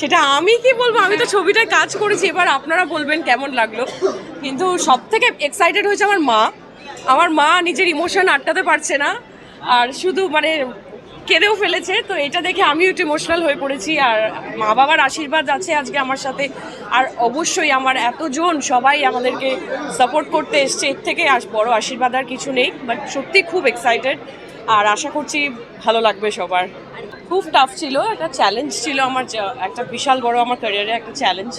সেটা আমি কি বলব? আমি তো ছবিটায় কাজ করেছি এবার আপনারা বলবেন কেমন লাগল। কিন্তু সব থেকে এক্সাইটেড হয়েছে আমার মা। আমার মা নিজের ইমোশন আটকাতে পারছে না। আর শুধু মানে কেঁদেও ফেলেছে। তো এটা দেখে আমিও একটু ইমোশনাল হয়ে পড়েছি। আর মা বাবার আশীর্বাদ আছে আজকে আমার সাথে। আর অবশ্যই আমার এতজন সবাই আমাদেরকে সাপোর্ট করতে এসছে। এর থেকে আস বড় আশীর্বাদ আর কিছু নেই। বাট সত্যি খুব এক্সাইটেড আর আশা করছি ভালো লাগবে সবার। খুব টাফ ছিল একটা চ্যালেঞ্জ ছিল আমার একটা বিশাল বড় আমার ক্যারিয়ারে একটা চ্যালেঞ্জ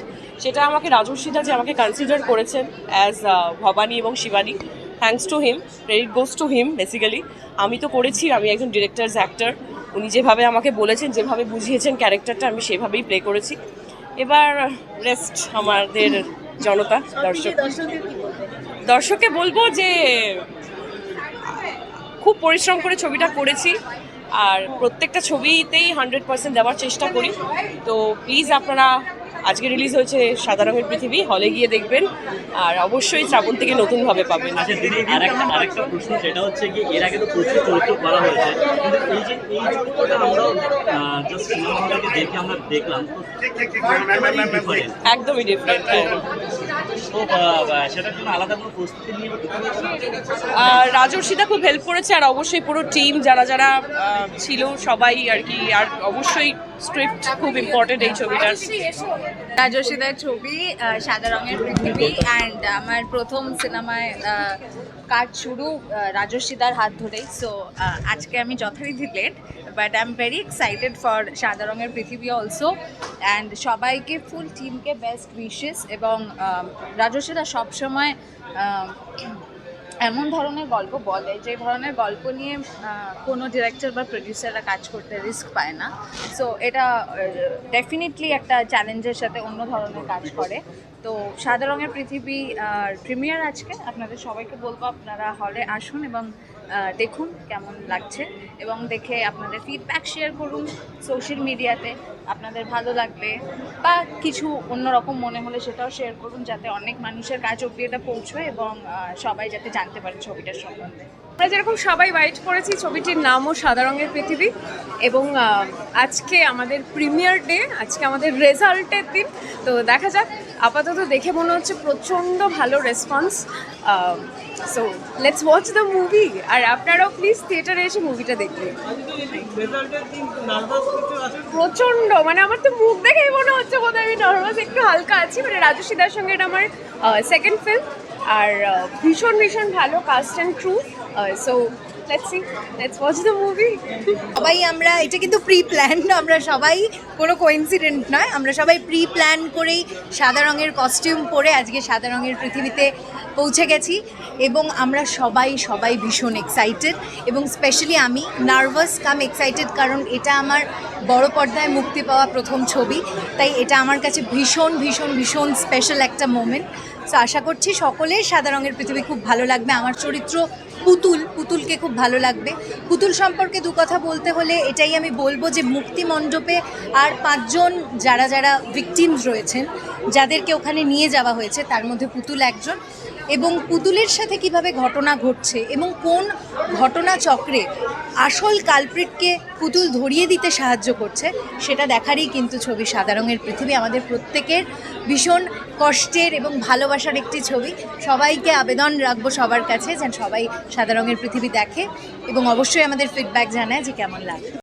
সেটা আমাকে রাজস্বীদা যে আমাকে কনসিডার করেছেন অ্যাজ ভবানী এবং Shibani. Thanks to him credit goes to him basically আমি তো করেছি আমি একজন ডিরেক্টরস অ্যাক্টর উনি যেভাবে আমাকে বলেছেন যেভাবে বুঝিয়েছেন ক্যারেক্টারটা আমি সেভাবেই প্লে করেছি। এবার রেস্ট আমাদের জনতা দর্শক। দর্শককে বলব যে খুব পরিশ্রম করে ছবিটা করেছি। আর প্রত্যেকটা ছবিতেই হান্ড্রেড পার্সেন্ট দেওয়ার চেষ্টা করি। তো প্লিজ আপনারা আজকে রিলিজ হয়েছে সাদা রঙের পৃথিবী হলে গিয়ে দেখবেন। আর অবশ্যই শ্রাবণ থেকে নতুনভাবে পাবেন। আচ্ছা দিদি আরেকটা আরেকটা প্রশ্ন সেটা হচ্ছে কি এর আগে তো প্রচুর চরিত্র করা হয়েছে। কিন্তু এই যে এই চরিত্রটা আমরাও জাস্ট সিনেমা দেখে আমরা দেখলাম। একদমই ডিফারেন্ট তো আহ, সেটার জন্য আলাদা কোনো প্রস্তুতি নিয়ে বা কিছু আর রাজর্ষিতা খুব হেল্প করেছে আর অবশ্যই পুরো টিম যারা যারা ছিল সবাই আর কি আর অবশ্যই স্ক্রিপ্ট খুব ইম্পর্টেন্ট এই ছবিটার। রাজস্বীদার ছবি সাদা রঙের পৃথিবী অ্যান্ড আমার প্রথম সিনেমায় কাজ শুরু রাজস্বীদার হাত ধরেই। সো আজকে আমি যথারীতি late but I am very excited for সাদা রঙের পৃথিবী অলসো অ্যান্ড সবাইকে ফুল টিমকে বেস্ট উইশেস এবং রাজস্বীদা সবসময় এমন ধরনের গল্প বলে, যে ধরনের গল্প নিয়ে কোনো ডিরেক্টর বা প্রডিউসাররা কাজ করতে রিস্ক পায় না। সো এটা ডেফিনেটলি একটা চ্যালেঞ্জের সাথে অন্য ধরনের কাজ করে। তো সাদা রঙের পৃথিবী প্রিমিয়ার আজকে। আপনাদের সবাইকে বলব আপনারা হলে আসুন এবং দেখুন কেমন লাগছে এবং দেখে আপনাদের ফিডব্যাক শেয়ার করুন সোশ্যাল মিডিয়াতে আপনাদের ভালো লাগবে বা কিছু অন্যরকম মনে হলে সেটাও শেয়ার করুন যাতে অনেক মানুষের কাজ অব্দি এটা পৌঁছয় এবং সবাই যাতে জানতে পারে ছবিটার সম্বন্ধে। আমরা যেরকম সবাই ওয়াইট করেছি ছবিটির নামও সাদা রঙের পৃথিবী এবং আজকে আমাদের প্রিমিয়ার ডে আজকে আমাদের রেজাল্টের দিন। তো দেখা যাক, আপাতত দেখে মনে হচ্ছে প্রচণ্ড ভালো response so let's watch the movie আর আপনারাও প্লিজ থিয়েটারে এসে মুভিটা দেখবেন। প্রচণ্ড মানে আমার তো মুখ দেখেই মনে হচ্ছে বোধহয় আমি নার্ভাস একটু হালকা আছি। মানে রাজস্বীদার সঙ্গে এটা আমার সেকেন্ড ফিল্ম আর ভীষণ ভীষণ ভালো cast and true so let's see let's watch the movie সবাই আমরা, এটা কিন্তু প্রি প্ল্যান আমরা সবাই কোনো কোইন্সিডেন্ট নয়, আমরা সবাই প্রি প্ল্যান করেই সাদা রঙের কস্টিউম পরে আজকে সাদা রঙের পৃথিবীতে পৌঁছে গেছি এবং আমরা সবাই সবাই ভীষণ এক্সাইটেড এবং স্পেশালি আমি নার্ভাস কাম এক্সাইটেড কারণ এটা আমার বড় পর্দায় মুক্তি পাওয়া প্রথম ছবি, তাই এটা আমার কাছে ভীষণ ভীষণ ভীষণ স্পেশাল একটা মোমেন্ট তো আশা করছি সকলের সাদা রঙের পৃথিবী খুব ভালো লাগবে। আমার চরিত্র পুতুল, পুতুলকে খুব ভালো লাগবে। পুতুল সম্পর্কে দু কথা বলতে হলে এটাই আমি বলব যে মুক্তি মণ্ডপে আর পাঁচজন যারা যারা ভিকটিমস রয়েছেন, যাদেরকে ওখানে নিয়ে যাওয়া হয়েছে, তার মধ্যে পুতুল একজন। এবং পুতুলের সাথে কীভাবে ঘটনা ঘটছে এবং কোন ঘটনা চক্রে আসল কালপ্রিটকে পুতুল ধরিয়ে দিতে সাহায্য করছে, সেটা দেখারই কিন্তু ছবি সাদা রঙের পৃথিবী। আমাদের প্রত্যেকের ভীষণ কষ্টের এবং ভালোবাসার একটি ছবি। সবাইকে আবেদন রাখব সবার কাছে, যেন সবাই সাদা রঙের পৃথিবী দেখে এবং অবশ্যই আমাদের ফিডব্যাক জানায় যে কেমন লাগে